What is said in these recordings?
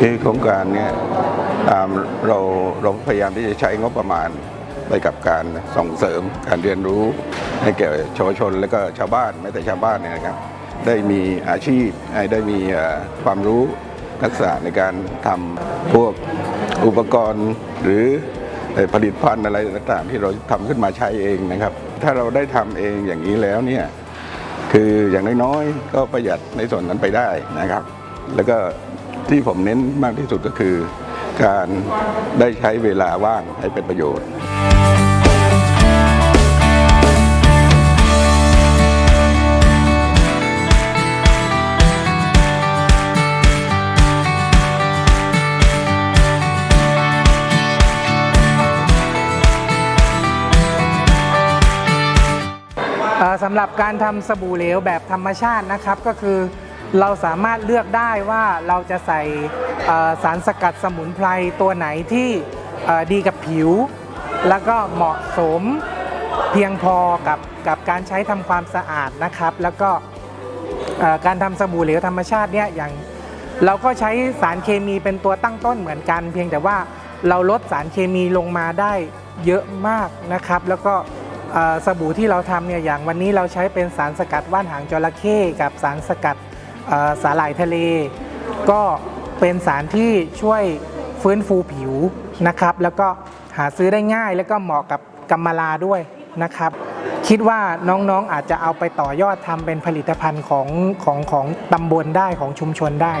คือโครงการเนี่ยเราเราพยายามที่จะใช้งบประมาณไปกับการส่งเสริมการเรียนรู้ให้แก่เยาวชนและก็ชาวบ้านแม้แต่ชาวบ้านเนี่ยนะครับ ได้มีอาชีพได้มีความรู้ทักษะในการทำพวกอุปกรณ์หรือเอ่อผลิตภัณฑ์อะไรต่างๆ ที่เราทำขึ้นมาใช้เองนะครับ ถ้าเราได้ทำเองอย่างนี้แล้วเนี่ยคืออย่างน้อยๆก็ประหยัดในส่วนนั้นไปได้นะครับ แล้วก็ ที่ผมเน้นมากที่สุดก็คือ การได้ใช้เวลาว่างให้เป็นประโยชน์สำหรับการทำสบู่เหลวแบบธรรมชาตินะครับก็คือ เราสามารถเลือกได้ว่าเราจะใส่สารสกัดสมุนไพรตัวไหนที่ดีกับผิว แล้วก็เหมาะสมเพียงพอกับกับการใช้ทำความสะอาดนะครับ แล้วก็การทำสบู่เหลวธรรมชาติเนี่ยอย่างเราก็ใช้สารเคมีเป็นตัวตั้งต้นเหมือนกัน เพียงแต่ว่าเราลดสารเคมีลงมาได้เยอะมากนะครับ แล้วก็สบู่ที่เราทำเนี่ยอย่างวันนี้เราใช้เป็นสารสกัดว่านหางจระเข้กับสารสกัด สาหร่ายทะเล ก็เป็นสารที่ช่วยฟื้นฟูผิวนะครับ แล้วก็หาซื้อได้ง่ายแล้วก็เหมาะกับกำมะลาด้วยนะครับ คิดว่าน้องๆอาจจะเอาไปต่อยอดทำเป็นผลิตภัณฑ์ของของของตำบลได้ของชุมชนได้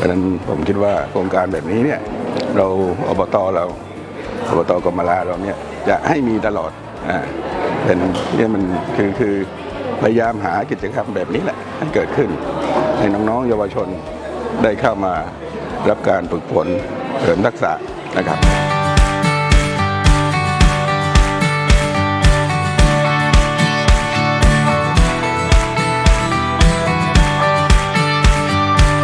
เพราะฉะนั้นผมคิดว่าโครงการแบบนี้เนี่ยเราอบตเราอบตกรมลาเราเนี่ยจะให้มีตลอดอ่าเป็นเนี่ยมันคือคือพยายามหากิจกรรมแบบนี้แหละให้เกิดขึ้น ให้น้องๆเยาวชนได้เข้ามารับการฝึกฝนเสริมทักษะนะครับ